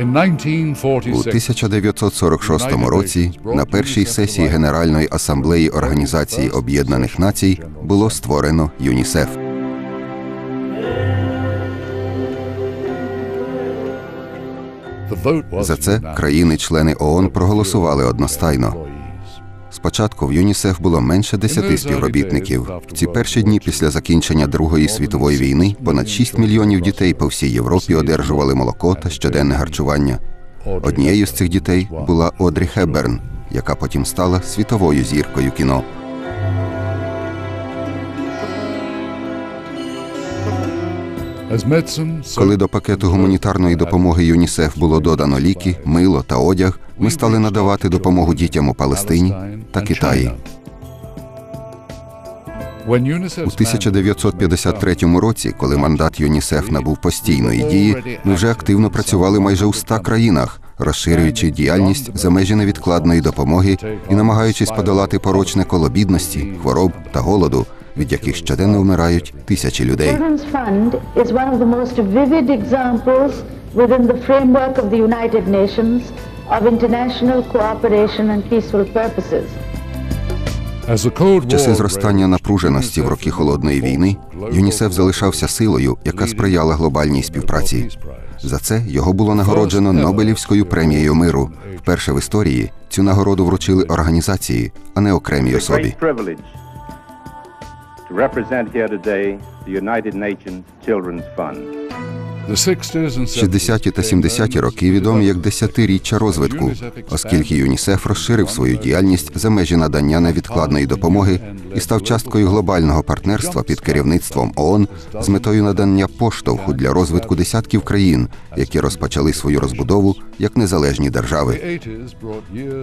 У 1946 році на першій сесії Генеральної асамблеї Організації Об'єднаних Націй було створено ЮНІСЕФ. За це країни-члени ООН проголосували одностайно. Спочатку в ЮНІСЕФ було менше десяти співробітників. В ці перші дні після закінчення Другої світової війни понад 6 мільйонів дітей по всій Європі одержували молоко та щоденне харчування. Однією з цих дітей була Одрі Хеберн, яка потім стала світовою зіркою кіно. Коли до пакету гуманітарної допомоги ЮНІСЕФ було додано ліки, мило та одяг, ми стали надавати допомогу дітям у Палестині та Китаї. У 1953 році, коли мандат ЮНІСЕФ набув постійної дії, ми вже активно працювали майже у 100 країнах, розширюючи діяльність за межі невідкладної допомоги і намагаючись подолати порочне коло бідності, хвороб та голоду, від яких щоденно вмирають тисячі людей. В часи зростання напруженості в роки холодної війни ЮНІСЕФ залишався силою, яка сприяла глобальній співпраці. За це його було нагороджено Нобелівською премією миру. Вперше в історії цю нагороду вручили організації, а не окремій особі. To represent here today the United Nations Children's Fund. 60-ті та 70-ті роки відомі як десятиріччя розвитку, оскільки ЮНІСЕФ розширив свою діяльність за межі надання невідкладної допомоги і став часткою глобального партнерства під керівництвом ООН з метою надання поштовху для розвитку десятків країн, які розпочали свою розбудову як незалежні держави.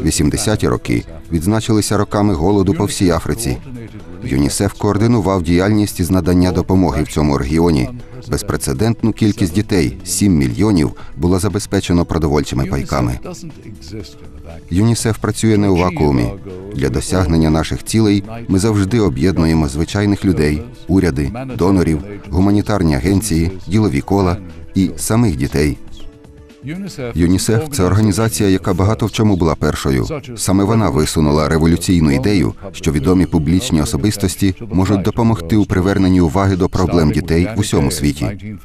80-ті роки відзначилися роками голоду по всій Африці. ЮНІСЕФ координував діяльність із надання допомоги в цьому регіоні. Безпрецедентну кількість дітей 7 мільйонів було забезпечено продовольчими пайками. ЮНІСЕФ працює не у вакуумі. Для досягнення наших цілей ми завжди об'єднуємо звичайних людей, уряди, донорів, гуманітарні агенції, ділові кола і самих дітей. ЮНІСЕФ це організація, яка багато в чому була першою. Саме вона висунула революційну ідею, що відомі публічні особистості можуть допомогти у приверненні уваги до проблем дітей в усьому світі.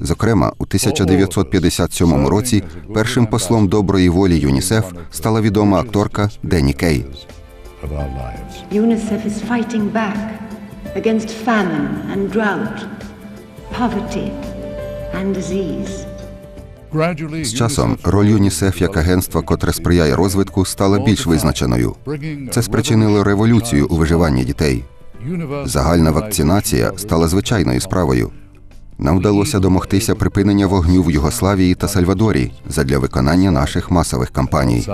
Зокрема, у 1957 році першим послом доброї волі ЮНІСЕФ стала відома акторка Денні Кей. UNICEF is fighting back against famine and drought, poverty and disease. З часом роль ЮНІСЕФ як агентства, котре сприяє розвитку, стала більш визначеною. Це спричинило революцію у виживанні дітей. Загальна вакцинація стала звичайною справою. Нам вдалося домогтися припинення вогню в Югославії та Сальвадорі задля виконання наших масових кампаній.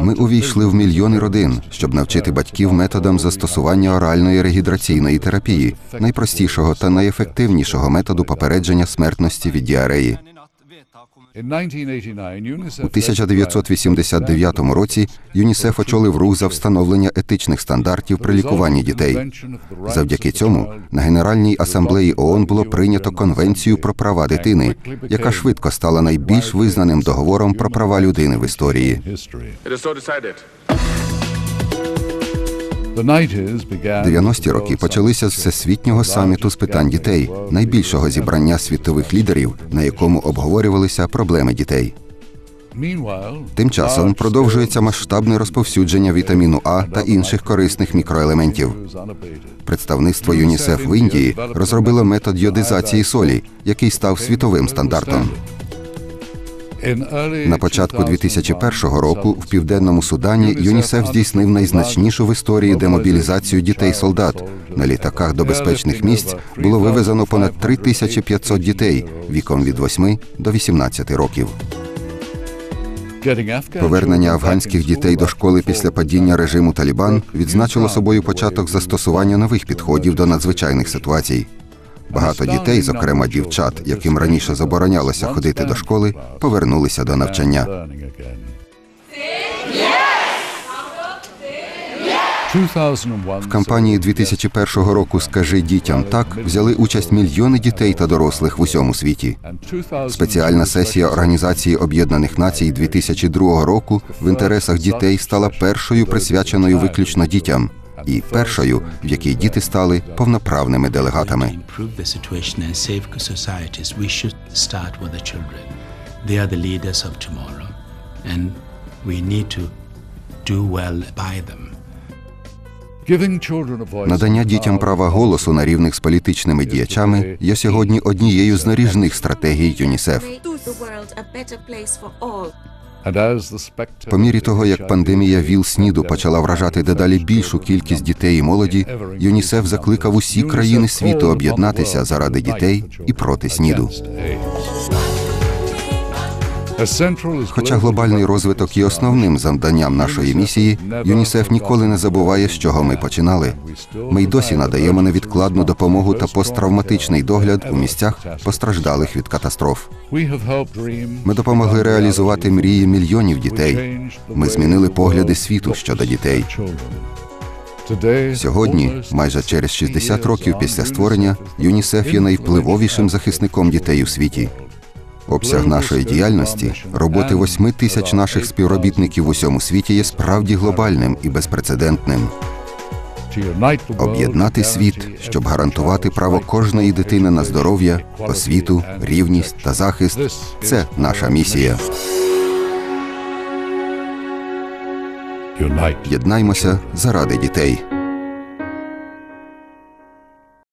Ми увійшли в мільйони родин, щоб навчити батьків методам застосування оральної регідраційної терапії, найпростішого та найефективнішого методу попередження смертності від діареї. In 1989, UNICEF У 1989 році ЮНІСЕФ очолив рух за встановлення етичних стандартів при лікуванні дітей. Завдяки цьому на Генеральній асамблеї ООН було прийнято конвенцію про права дитини, яка швидко стала найбільш визнаним договором про права людини в історії. 90-ті роки почалися з всесвітнього саміту з питань дітей, найбільшого зібрання світових лідерів, на якому обговорювалися проблеми дітей. Тим часом продовжується масштабне розповсюдження вітаміну А та інших корисних мікроелементів. Представництво ЮНІСЕФ в Індії розробило метод йодизації солі, який став світовим стандартом. На початку 2001 року в південному Судані ЮНІСЕФ здійснив найзначнішу в історії демобілізацію дітей-солдат. На літаках до безпечних місць було вивезено понад 3500 дітей віком від 8 до 18 років. Повернення афганських дітей до школи після падіння режиму Талібан відзначило собою початок застосування нових підходів до надзвичайних ситуацій. Багато дітей, зокрема дівчат, яким раніше заборонялося ходити до школи, повернулися до навчання. learning again. В кампанії 2001 року Скажи дітям так взяли участь мільйони дітей та дорослих в усьому світі. Спеціальна сесія Організації Об'єднаних Націй 2002 року в інтересах дітей стала першою присвяченою виключно дітям, і першою, в якій діти стали повноправними делегатами. Надання дітям права голосу на рівних з політичними діячами є сьогодні однією з наріжних стратегій ЮНІСЕФ. По мірі того, як пандемія ВІЛ-СНІДу почала вражати дедалі більшу кількість дітей і молоді, ЮНІСЕФ закликав усі країни світу об'єднатися заради дітей і проти СНІДу. Хоча глобальний розвиток є основним завданням нашої місії, ЮНІСЕФ ніколи не забуває, з чого ми починали. Ми й досі надаємо невідкладну допомогу та посттравматичний догляд у місцях, постраждалих від катастроф. Ми допомогли реалізувати мрії мільйонів дітей. Ми змінили погляди світу щодо дітей. Сьогодні, майже через 60 років після створення, ЮНІСЕФ є найвпливовішим захисником дітей у світі. Обсяг нашої діяльності, роботи восьми тисяч наших співробітників в усьому світі є справді глобальним і безпрецедентним. Об'єднати світ, щоб гарантувати право кожної дитини на здоров'я, освіту, рівність та захист це наша місія. Єднаймося заради дітей.